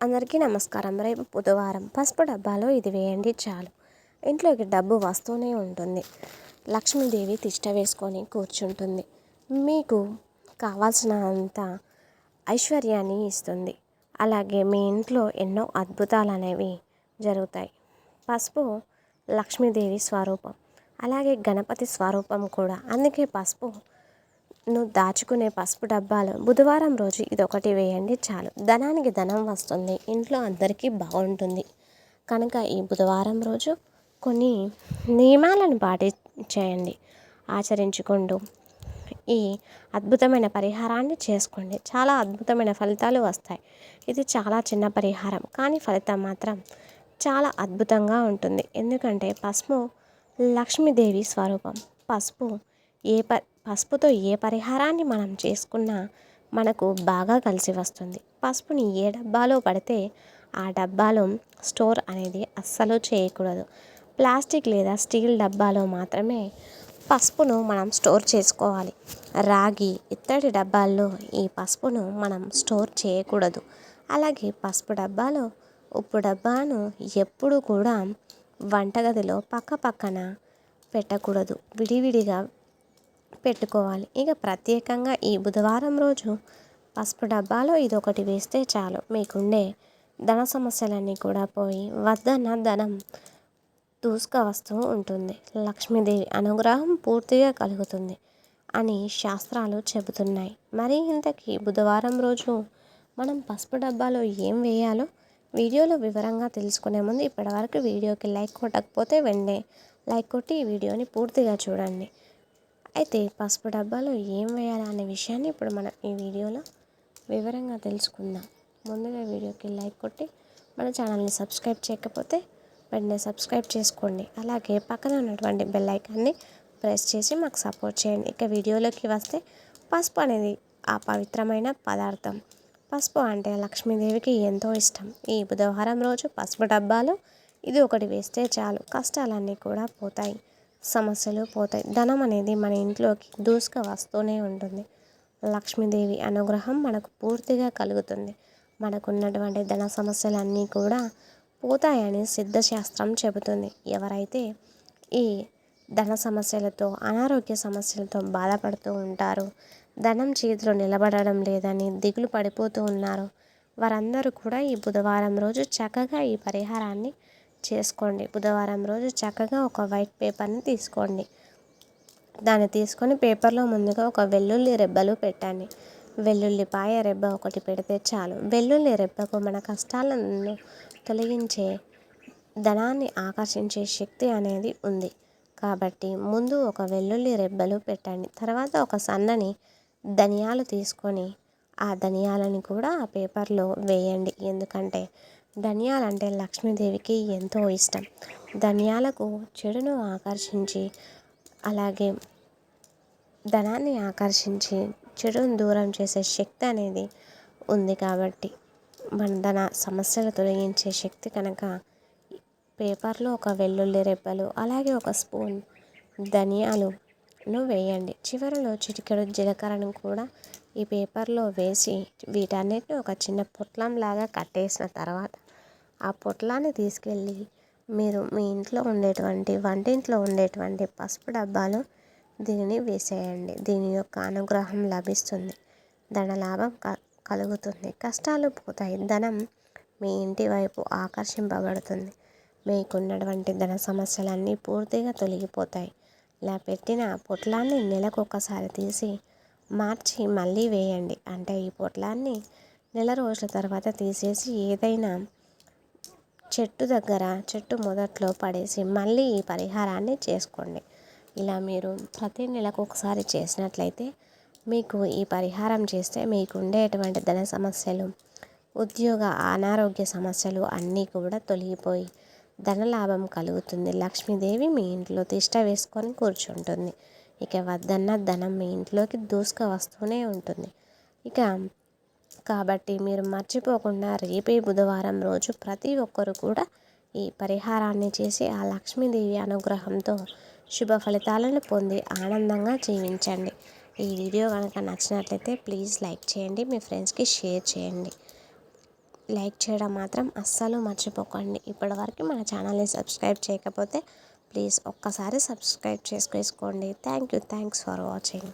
అందరికీ నమస్కారం. రేపు బుధవారం పసుపు డబ్బాలో ఇది వేయండి చాలు. ఇంట్లోకి డబ్బు వస్తూనే ఉంటుంది. లక్ష్మీదేవి తిష్ట వేసుకొని కూర్చుంటుంది. మీకు కావాల్సినంత ఐశ్వర్యాన్ని ఇస్తుంది. అలాగే మీ ఇంట్లో ఎన్నో అద్భుతాలు అనేవి జరుగుతాయి. పసుపు లక్ష్మీదేవి స్వరూపం. అలాగే గణపతి స్వరూపం కూడా. అందుకే పసుపు ను దాచుకునే పసుపు డబ్బాలు. బుధవారం రోజు ఇదొకటి వేయండి చాలు. ధనానికి ధనం వస్తుంది. ఇంట్లో అందరికీ బాగుంటుంది. కనుక ఈ బుధవారం రోజు కొన్ని నియమాలను పాటించేయండి ఆచరించుకుంటూ ఈ అద్భుతమైన పరిహారాన్ని చేసుకోండి. చాలా అద్భుతమైన ఫలితాలు వస్తాయి. ఇది చాలా చిన్న పరిహారం. కానీ ఫలితం మాత్రం చాలా అద్భుతంగా ఉంటుంది. ఎందుకంటే పసుపు లక్ష్మీదేవి స్వరూపం. పసుపు ఏ ప పసుపుతో ఏ పరిహారాన్ని మనం చేసుకున్నా మనకు బాగా కలిసి వస్తుంది. పసుపుని ఏ డబ్బాలో పడితే ఆ డబ్బాలో స్టోర్ అనేది అస్సలు చేయకూడదు. ప్లాస్టిక్ లేదా స్టీల్ డబ్బాలో మాత్రమే పసుపును మనం స్టోర్ చేసుకోవాలి. రాగి ఇత్తడి డబ్బాల్లో ఈ పసుపును మనం స్టోర్ చేయకూడదు. అలాగే పసుపు డబ్బాలో ఉప్పు డబ్బాను ఎప్పుడు కూడా వంటగదిలో పక్క పక్కన పెట్టకూడదు. విడివిడిగా పెట్టుకోవాలి. ఇక ప్రత్యేకంగా ఈ బుధవారం రోజు పసుపు డబ్బాలో ఇదొకటి వేస్తే చాలు. మీకుండే ధన సమస్యలన్నీ కూడా పోయి వద్దన్న ధనం దూసుక వస్తూ ఉంటుంది. లక్ష్మీదేవి అనుగ్రహం పూర్తిగా కలుగుతుంది అని శాస్త్రాలు చెబుతున్నాయి. మరి ఇంతకీ బుధవారం రోజు మనం పసుపు డబ్బాలో ఏం వేయాలో వీడియోలో వివరంగా తెలుసుకునే ముందు ఇప్పటివరకు వీడియోకి లైక్ కొట్టకపోతే వెండే లైక్ కొట్టి ఈ వీడియోని పూర్తిగా చూడండి. అయితే పసుపు డబ్బాలో ఏం వేయాలి అనే విషయాన్ని ఇప్పుడు మనం ఈ వీడియోలో వివరంగా తెలుసుకుందాం. ముందుగా వీడియోకి లైక్ కొట్టి మన ఛానల్ని సబ్స్క్రైబ్ చేయకపోతే వెంటనే సబ్స్క్రైబ్ చేసుకోండి. అలాగే పక్కన ఉన్నటువంటి బెల్ ఐకాన్ని ప్రెస్ చేసి మాకు సపోర్ట్ చేయండి. ఇక వీడియోలోకి వస్తే పసుపు అనేది ఆ పవిత్రమైన పదార్థం. పసుపు అంటే లక్ష్మీదేవికి ఎంతో ఇష్టం. ఈ బుధవారం రోజు పసుపు డబ్బాలో ఇది ఒకటి వేస్తే చాలు. కష్టాలన్నీ కూడా పోతాయి. సమస్యలు పోతాయి. ధనం అనేది మన ఇంట్లోకి దూసుక వస్తూనే ఉంటుంది. లక్ష్మీదేవి అనుగ్రహం మనకు పూర్తిగా కలుగుతుంది. మనకున్నటువంటి ధన సమస్యలన్నీ కూడా పోతాయని సిద్ధశాస్త్రం చెబుతుంది. ఎవరైతే ఈ ధన సమస్యలతో అనారోగ్య సమస్యలతో బాధపడుతూ ఉంటారో ధనం చేతిలో నిలబడడం లేదని దిగులు పడిపోతూ ఉన్నారు వారందరూ కూడా ఈ బుధవారం రోజు చక్కగా ఈ పరిహారాన్ని చేసుకోండి. బుధవారం రోజు చక్కగా ఒక వైట్ పేపర్ని తీసుకోండి. దాన్ని తీసుకొని పేపర్లో ముందుగా ఒక వెల్లుల్లి రెబ్బలు పెట్టండి. వెల్లుల్లిపాయ రెబ్బ ఒకటి పెడితే చాలు. వెల్లుల్లి రెబ్బకు మన కష్టాలను తొలగించే ధనాన్ని ఆకర్షించే శక్తి అనేది ఉంది. కాబట్టి ముందు ఒక వెల్లుల్లి రెబ్బలు పెట్టండి. తర్వాత ఒక సన్నని ధనియాలు తీసుకొని ఆ ధనియాలని కూడా ఆ పేపర్లో వేయండి. ఎందుకంటే ధనియాలంటే లక్ష్మీదేవికి ఎంతో ఇష్టం. ధనియాలకు చెడును ఆకర్షించి అలాగే ధనాన్ని ఆకర్షించి చెడును దూరం చేసే శక్తి అనేది ఉంది కాబట్టి మన ధన సమస్యలు తొలగించే శక్తి కనుక పేపర్లో ఒక వెల్లుల్లి రెబ్బలు అలాగే ఒక స్పూన్ ధనియాలును వేయండి. చివరిలో చిటికెడు జీలకర్రను కూడా ఈ పేపర్లో వేసి వీటన్నిటిని ఒక చిన్న పొట్లం లాగా కట్టేసిన తర్వాత ఆ పొట్లాన్ని తీసుకెళ్ళి మీరు మీ ఇంట్లో ఉండేటువంటి వంటింట్లో ఉండేటువంటి పసుపు డబ్బాలో దీనిని వేసేయండి. దీని యొక్క అనుగ్రహం లభిస్తుంది. ధన లాభం క కలుగుతుంది. కష్టాలు పోతాయి. ధనం మీ ఇంటి వైపు ఆకర్షింపబడుతుంది. మీకున్నటువంటి ధన సమస్యలన్నీ పూర్తిగా తొలగిపోతాయి. ఇలా పెట్టిన పొట్లాన్ని నెలకు ఒకసారి తీసి మార్చి మళ్ళీ వేయండి. అంటే ఈ పొట్లాన్ని నెల రోజుల తర్వాత తీసేసి ఏదైనా చెట్టు దగ్గర చెట్టు మొదట్లో పడేసి మళ్ళీ ఈ పరిహారాన్ని చేసుకోండి. ఇలా మీరు ప్రతి నెలకు ఒకసారి చేసినట్లయితే మీకు ఈ పరిహారం చేస్తే మీకు ఉండేటువంటి ధన సమస్యలు ఉద్యోగ అనారోగ్య సమస్యలు అన్నీ కూడా తొలగిపోయి ధనలాభం కలుగుతుంది. లక్ష్మీదేవి మీ ఇంట్లో తిష్ట వేసుకొని కూర్చుంటుంది. ఇక వద్దన్న ధనం మీ ఇంట్లోకి దూసుక వస్తూనే ఉంటుంది. ఇక కాబట్టి మీరు మర్చిపోకుండా రేపే బుధవారం రోజు ప్రతి ఒక్కరు కూడా ఈ పరిహారాన్ని చేసి ఆ లక్ష్మీదేవి అనుగ్రహంతో శుభ ఫలితాలను పొంది ఆనందంగా జీవించండి. ఈ వీడియో కనుక నచ్చినట్లయితే ప్లీజ్ లైక్ చేయండి మీ ఫ్రెండ్స్కి షేర్ చేయండి. లైక్ చేయడం మాత్రం అస్సలు మర్చిపోకండి. ఇప్పటివరకు మన ఛానల్ని సబ్స్క్రైబ్ చేయకపోతే ప్లీజ్ ఒక్కసారి సబ్స్క్రైబ్ చేసుకోండి thank you. Thanks for watching.